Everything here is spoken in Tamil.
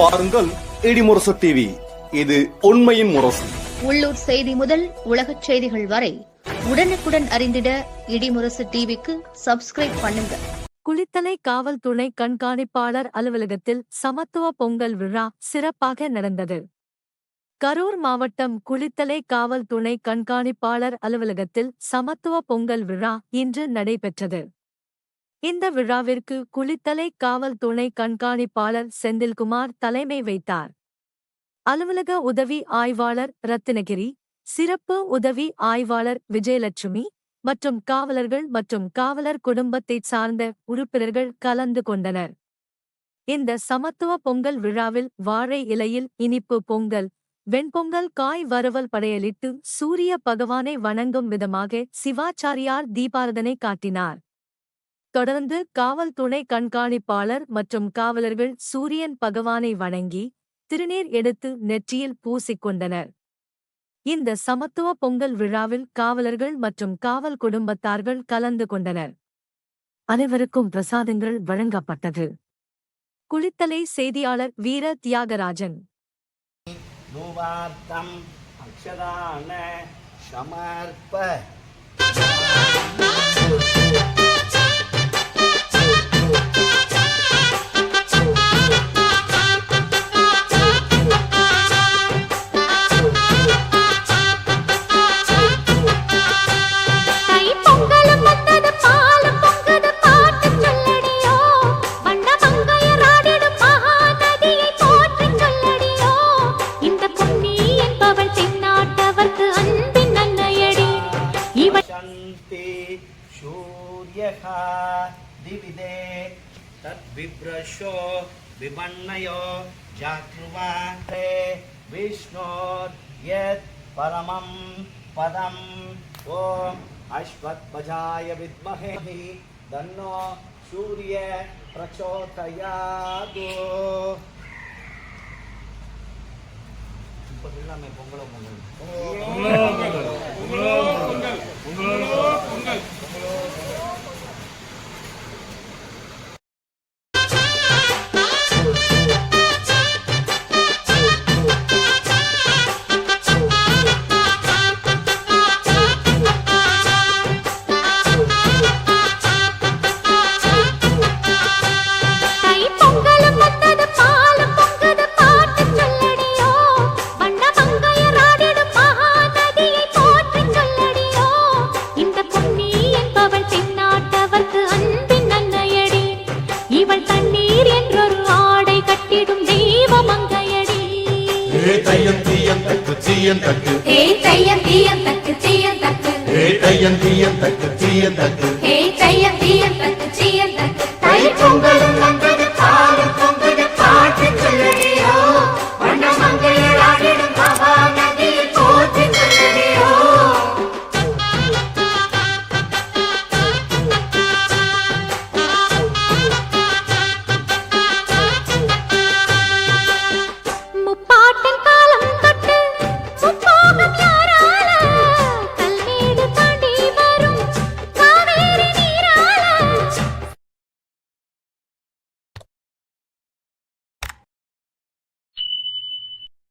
பாருங்கள் இடிமுரசு டிவி இது உண்மையின் முரசு. உள்ளூர் செய்தி முதல் உலகச் செய்திகள் வரை உடனுக்குடன் அறிந்திட இடிமுரசு டிவிக்கு சப்ஸ்கிரைப் பண்ணுங்க. குளித்தலை காவல் துணை கண்காணிப்பாளர் அலுவலகத்தில் சமத்துவ பொங்கல் விழா சிறப்பாக நடந்தது. கரூர் மாவட்டம் குளித்தலை காவல் துணை கண்காணிப்பாளர் அலுவலகத்தில் சமத்துவ பொங்கல் விழா இன்று நடைபெற்றது. இந்த விழாவிற்கு குளித்தலை காவல் துணை கண்காணிப்பாளர் செந்தில்குமார் தலைமை வைத்தார். அலுவலக உதவி ஆய்வாளர் ரத்தினகிரி சிறப்பு உதவி ஆய்வாளர் விஜயலட்சுமி மற்றும் காவலர்கள் மற்றும் காவலர் குடும்பத்தைச் சார்ந்த உறுப்பினர்கள் கலந்து கொண்டனர். இந்த சமத்துவ பொங்கல் விழாவில் வாழை இலையில் இனிப்பு பொங்கல் வெண்பொங்கல் காய் வறுவல் படையலிட்டு சூரிய பகவானை வணங்கும் விதமாக சிவாச்சாரியார் தீபாரதனை காட்டினார். தொடர்ந்து காவல் துணை கண்காணிப்பாளர் மற்றும் காவலர்கள் சூரியன் பகவானை வணங்கி திருநீர் எடுத்து நெற்றியில் பூசிக்கொண்டனர். இந்த சமத்துவ பொங்கல் விழாவில் காவலர்கள் மற்றும் காவல் குடும்பத்தார்கள் கலந்து கொண்டனர். அனைவருக்கும் பிரசாதங்கள் வழங்கப்பட்டது. குளித்தலை செய்தியாளர் வீர தியாகராஜன். சமர்ப்ப दिविदे तद्विभ्रशो विमन्नयो जातृवाते विष्णोर्यत् परमं पदम् ॐ अश्वत्वजाय विद्महे तन्नो सूर्य प्रचोदयात्। मैं தீயம் தக்கு ஏ தையம் தீயம் தக்கு தீயம் தக்கு ஏ தையம் தீயம் தக்கு